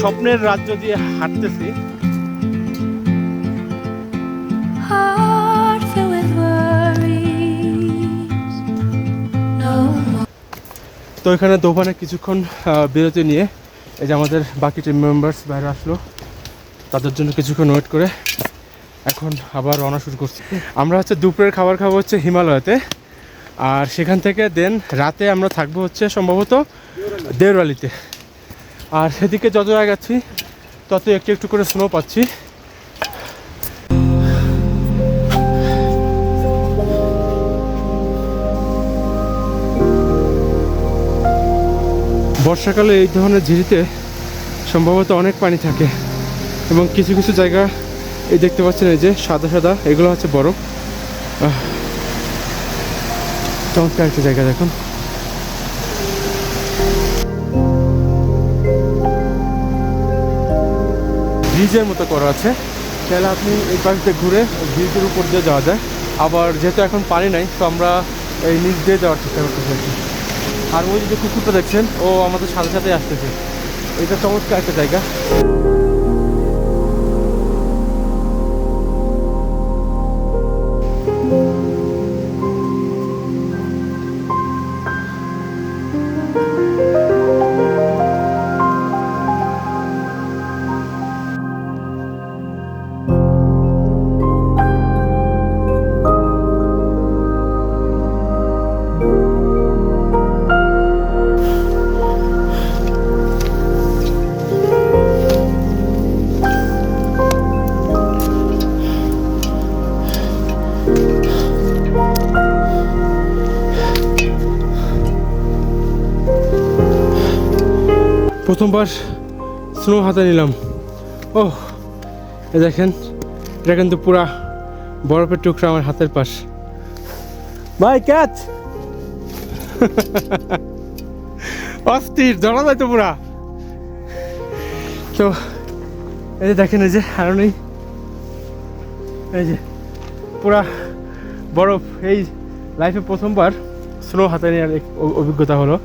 স্বপ্নের রাজ্য দিয়ে হাঁটতেছি. তো এখানে দোকানে কিছুক্ষণ বিরতি নিয়ে এই যে আমাদের বাকি টিম মেম্বার্স বাইরে আসলো। তাদের জন্য কিছুক্ষণ ওয়েট করে এখন আবার রওনা শুরু করছি। আমরা হচ্ছে দুপুরের খাবার খাব হচ্ছে হিমালয়তে আর সেখান থেকে দেন রাতে আমরা থাকব হচ্ছে সম্ভবত দেওরালিতে আর সেদিকে যত আগাচ্ছি, তত একটু একটু করে স্নো পাচ্ছি। বর্ষাকালে এই ধরনের ঝিরিতে সম্ভবত অনেক পানি থাকে এবং কিছু কিছু জায়গা এই দেখতে পাচ্ছেন এই যে সাদা সাদা, এগুলো হচ্ছে বরফ। চমৎকার একটা জায়গা দেখুন। ব্রিজের মতো করা আছে। তাহলে আপনি এই পাশ দিয়ে ঘুরে ব্রিজের উপর দিয়ে যাওয়া যায়। আবার যেহেতু এখন পানি নাই, তো আমরা এই নিচ দিয়ে যাওয়ার চেষ্টা করতেছি আর ওই যে কুকুরটা দেখছেন, ও আমাদের সাথে সাথে আসতেছে। এটা চমৎকার একটা জায়গা। প্রথমবার স্নো হাতে নিলাম। ও এ দেখেন এটা কিন্তু পুরা বরফের টুকরা আমার হাতের পাশ। ভাই ক্যাচ! অস্থির ধরা যায় তো পুরা। তো এই যে দেখেন এই যে আরও নেই। এই যে পুরা বরফ। এই লাইফে প্রথমবার স্নো হাতে নেওয়ার অভিজ্ঞতা হলো।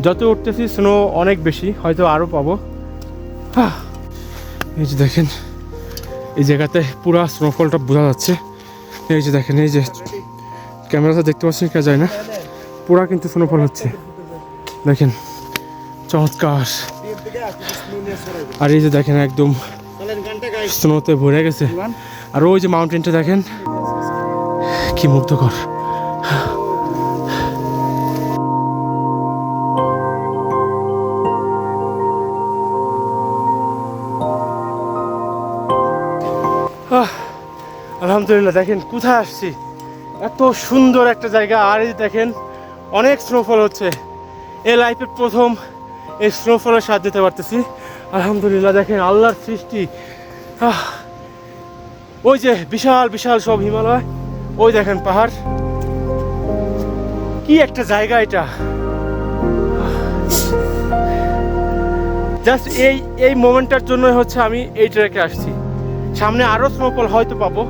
যত উঠতেছি স্নো অনেক বেশি, হয়তো আরও পাবো। এই যে দেখেন, এই জায়গাতে পুরা স্নোফলটা বোঝা যাচ্ছে। এই যে দেখেন, এই যে ক্যামেরাটা দেখতে পাচ্ছেন কে যায় না। পুরা কিন্তু স্নোফল হচ্ছে। দেখেন, চমৎকার। আর এই যে দেখেন, একদম স্নোতে ভরে গেছে। আর ওই যে মাউন্টেনটা দেখেন, কি মুগ্ধকর। আলহামদুলিল্লাহ, দেখেন কোথায় আসছি? এত সুন্দর একটা জায়গা। আর এই দেখেন, অনেক স্নোফল হচ্ছে। এই লাইফের প্রথম এই স্নোফলের স্বাদ দিতে পারতেছি। আলহামদুলিল্লাহ, দেখেন আল্লাহর সৃষ্টি। ওই যে বিশাল বিশাল সব হিমালয়। ওই দেখেন পাহাড়। কি একটা জায়গা এটা। জাস্ট এই এই মোমেন্টটার জন্য হচ্ছে আমি এই ট্রেকে আসছি। সামনে আরও স্নোফল হয়তো পাবো।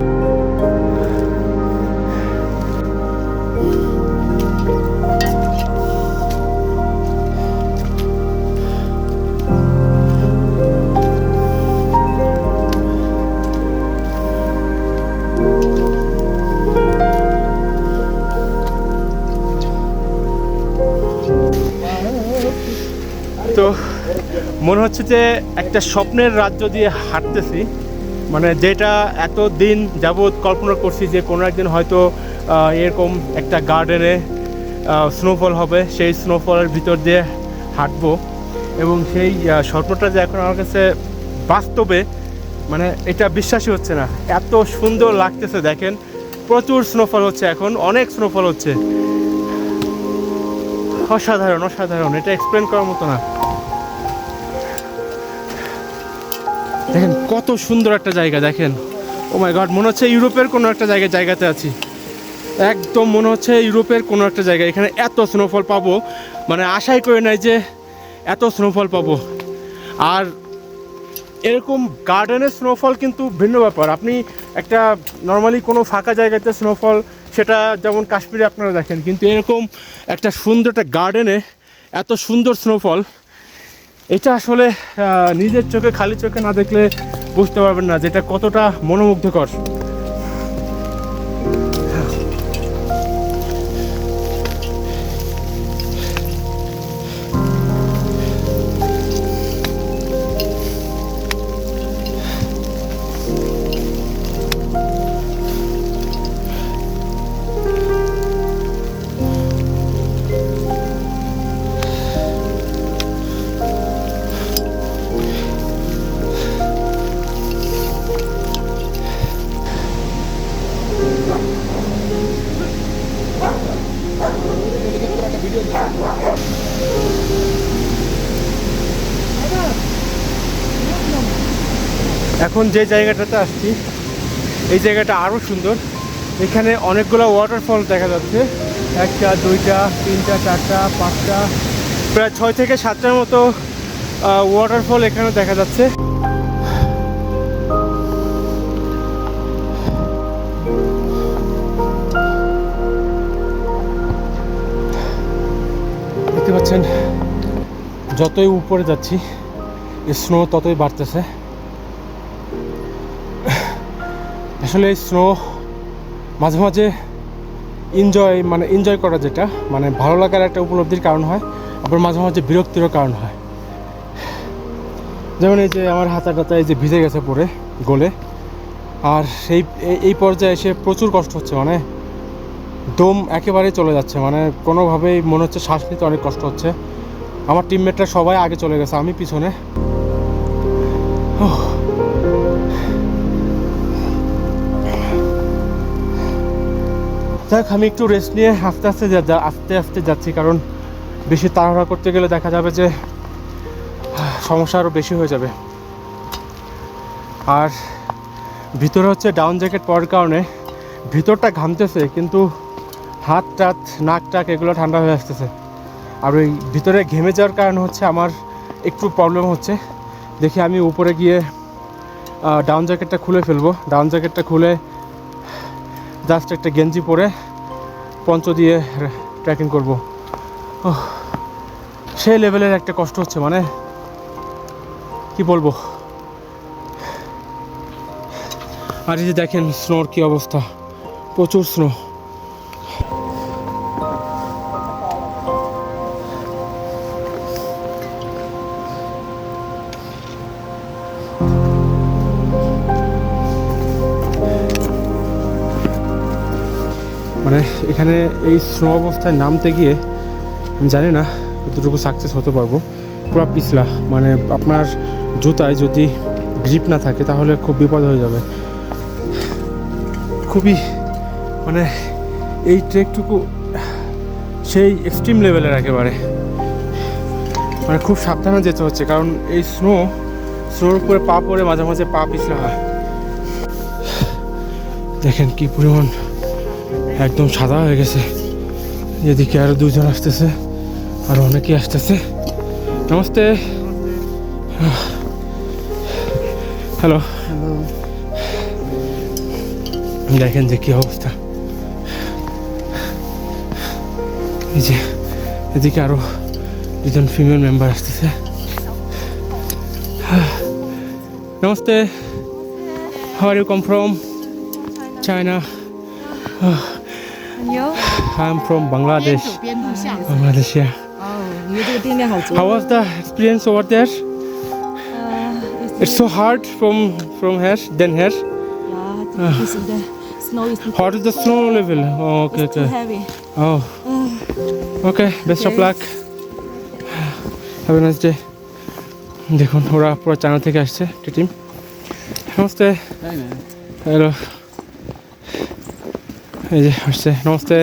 তো মনে হচ্ছে যে একটা স্বপ্নের রাজ্য দিয়ে হাঁটতেছি। মানে যেটা এত দিন যাবৎ কল্পনা করছি যে কোনো একদিন হয়তো এরকম একটা গার্ডেনে স্নোফল হবে, সেই স্নোফলের ভিতর দিয়ে হাঁটবো। এবং সেই স্বপ্নটা যে এখন আমার কাছে বাস্তবে মানে এটা বিশ্বাসই হচ্ছে না। এত সুন্দর লাগতেছে, দেখেন। প্রচুর স্নোফল হচ্ছে এখন, অনেক স্নোফল হচ্ছে। অসাধারণ অসাধারণ, এটা এক্সপ্লেন করার মতো না। দেখেন কত সুন্দর একটা জায়গা, দেখেন। ও মাই গড মনে হচ্ছে ইউরোপের কোনো একটা জায়গায় জায়গাতে আছি। একদম মনে হচ্ছে ইউরোপের কোনো একটা জায়গা। এখানে এত স্নোফল পাবো মানে আশাই করে নাই যে এত স্নোফল পাবো। আর এরকম গার্ডেনের স্নোফল কিন্তু ভিন্ন ব্যাপার। আপনি একটা নর্মালি কোনো ফাঁকা জায়গাতে স্নোফল সেটা যেমন কাশ্মীরে আপনারা দেখেন, কিন্তু এরকম একটা সুন্দর একটা গার্ডেনে এত সুন্দর স্নোফল এটা আসলে নিজের চোখে খালি চোখে না দেখলে বুঝতে পারবেন না যেটা কতটা মনোমুগ্ধকর। এখন যে জায়গাটাতে আসছি, এই জায়গাটা আরও সুন্দর। এখানে অনেকগুলো ওয়াটারফল দেখা যাচ্ছে। একটা, দুইটা, তিনটা, চারটা, পাঁচটা, প্রায় ছয় থেকে সাতটার মতো ওয়াটারফল এখানে দেখা যাচ্ছে। দেখতে পাচ্ছেন, যতই উপরে যাচ্ছি স্নো ততই বাড়তেছে। আসলে স্নো, মাঝে মাঝে এনজয় মানে এনজয় করা যেটা মানে ভালো লাগার একটা উপলব্ধির কারণ হয়, আবার মাঝে মাঝে বিরক্তিরও কারণ হয়। যেমন এই যে আমার হাতা টাতা এই যে ভিজে গেছে পরে, গোলে, আর সেই এই- পর্যায়ে এসে প্রচুর কষ্ট হচ্ছে মানে দম একেবারেই চলে যাচ্ছে মানে কোনোভাবেই মনে হচ্ছে শ্বাস নিতে অনেক কষ্ট হচ্ছে। আমার টিমমেটরা সবাই আগে চলে গেছে, আমি পিছনে। যাক, আমি একটু রেস্ট নিয়ে আস্তে আস্তে আস্তে আস্তে যাচ্ছি, কারণ বেশি তাড়াহুড়া করতে গেলে দেখা যাবে যে সমস্যা আরও বেশি হয়ে যাবে। আর ভিতরে হচ্ছে ডাউন জ্যাকেট পরার কারণে ভিতরটা ঘামতেছে, কিন্তু হাত টাত, নাক টাক এগুলো ঠান্ডা হয়ে আসতেছে। আর ওই ভিতরে ঘেমে যাওয়ার কারণে হচ্ছে আমার একটু প্রবলেম হচ্ছে। দেখি আমি উপরে গিয়ে ডাউন জ্যাকেটটা খুলে ফেলব। ডাউন জ্যাকেটটা খুলে জাস্ট একটা গেঞ্জি পরে পঞ্চ দিয়ে ট্র্যাকিং করব। সেই লেভেলের একটা কষ্ট হচ্ছে মানে কি বলব? আর এই যে দেখেন স্নোর কি অবস্থা, প্রচুর স্নো মানে এখানে এই স্নো অবস্থায় নামতে গিয়ে, আমি জানি না কতটুকু সাকসেস হতে পারব। পুরো পিছলা মানে আপনার জুতায় যদি গ্রিপ না থাকে, তাহলে খুব বিপদ হয়ে যাবে। খুবই মানে এই ট্রেকটুকু সেই এক্সট্রিম লেভেলের একেবারে। মানে খুব সাবধানে যেতে হচ্ছে, কারণ এই স্নো স্নোর উপরে পা পড়ে মাঝে মাঝে পা পিছলা হয়। দেখেন কি পরিমাণ একদম সাদা হয়ে গেছে। এদিকে আরও দুজন আসতেছে আর অনেকেই আসতেছে। নমস্তে। হ্যালো। দেখেন যে কি অবস্থা। এই যে এদিকে আরও দুজন ফিমেল মেম্বার আসতেছে। Namaste. How are you come from China I'm from Bangladesh. Bangladesh, yeah. How was the experience over there? Uh, it's so hard from from here than here. Yeah, uh, the snow. How is the snow level? Oh, okay, it's okay. Too heavy. Oh. okay, best of luck. Have a nice day. দেখুন ওরা পুরো channel থেকে আসছে একটা team namaste hello এই যে আসছে নমস্তে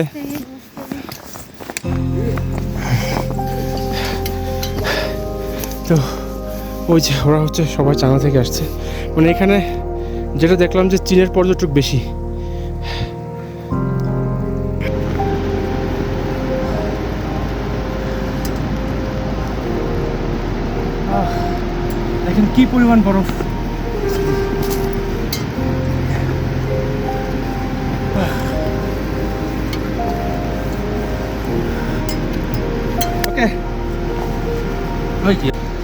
তো ওই যে ওরা হচ্ছে সবাই চায়না থেকে আসছে। মানে এখানে যেটা দেখলাম যে চীনের পর্যটক বেশি। দেখেন কি পরিমাণ বরফ?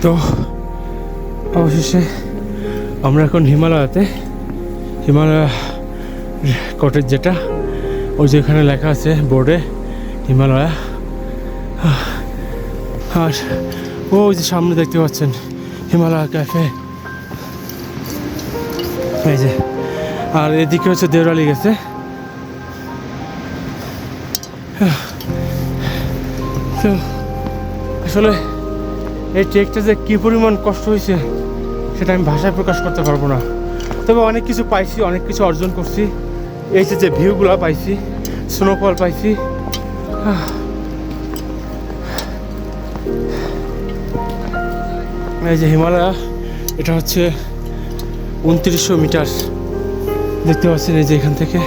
তো, অবশেষে আমরা এখন হিমালয়াতে। হিমালয় কটেজ যেটা, ওই যেখানে লেখা আছে বোর্ডে, হিমালয়া। আর ওই যে সামনে দেখতে পাচ্ছেন, হিমালয়া ক্যাফে এই যে, আর এদিকে হচ্ছে দেওরালি গেছে। তো, আসলে এই ট্রেকটা যে কী পরিমাণ কষ্ট হয়েছে, সেটা আমি ভাষায় প্রকাশ করতে পারব না। তবে অনেক কিছু পাইছি, অনেক কিছু অর্জন করছি। এই যে যে ভিউগুলো পাইছি স্নোফল পাইছি এই যে হিমালয়া, এটা হচ্ছে উনত্রিশশো মিটার। দেখতে পাচ্ছেন এই যে এখান থেকে।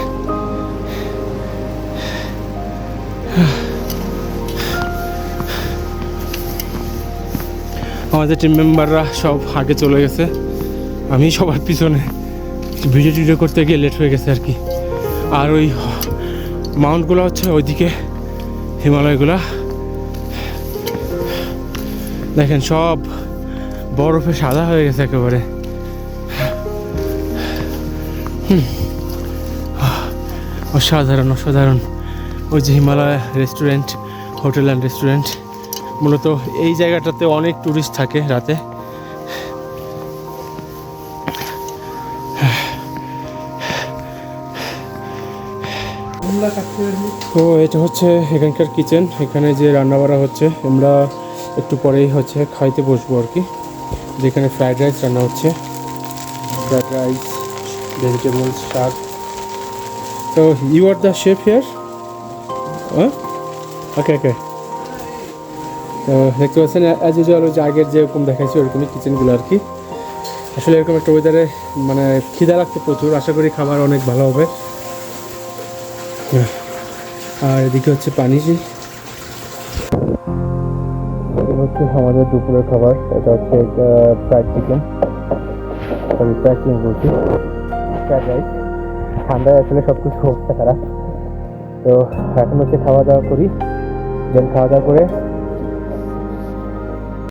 আমাদের টিম মেম্বাররা সব আগে চলে গেছে। আমি সবার পিছনে ভিডিও টিডিও করতে গিয়ে লেট হয়ে গেছে আর কি। আর ওই মাউন্টগুলো হচ্ছে ওইদিকে, হিমালয়গুলা। দেখেন সব বরফে সাদা হয়ে গেছে একেবারে। অসাধারণ অসাধারণ। ওই যে Himalaya restaurant hotel and restaurant মূলত এই জায়গাটাতে অনেক টুরিস্ট থাকে রাতে। তো এটা হচ্ছে এখানকার কিচেন এখানে যে রান্না বাড়া হচ্ছে, আমরা একটু পরেই হচ্ছে খাইতে বসবো আর কি। যেখানে ফ্রাইড রাইস রান্না হচ্ছে। ফ্রাইড রাইস ভেজিটেবলস শাক। তো you are the chef here okay okay দেখতে পাচ্ছেন অ্যাজ ইউজুয়াল যে আগের যেরকম দেখাইছি ওরকমই কিচেনগুলো আর কি। আসলে এরকম একটা ওয়েদারে মানে খিদা লাগছে প্রচুর, আশা করি খাবার অনেক ভালো হবে। আর এদিকে হচ্ছে পানি। হচ্ছে আমাদের দুপুরের খাবার, এটা হচ্ছে fried chicken sorry fried chicken বলছি। ফ্রাইড রাইস ঠান্ডায় আসলে সব কিছু অবস্থা খারাপ। তো এখন হচ্ছে খাওয়া দাওয়া করি। দেন খাওয়া দাওয়া করে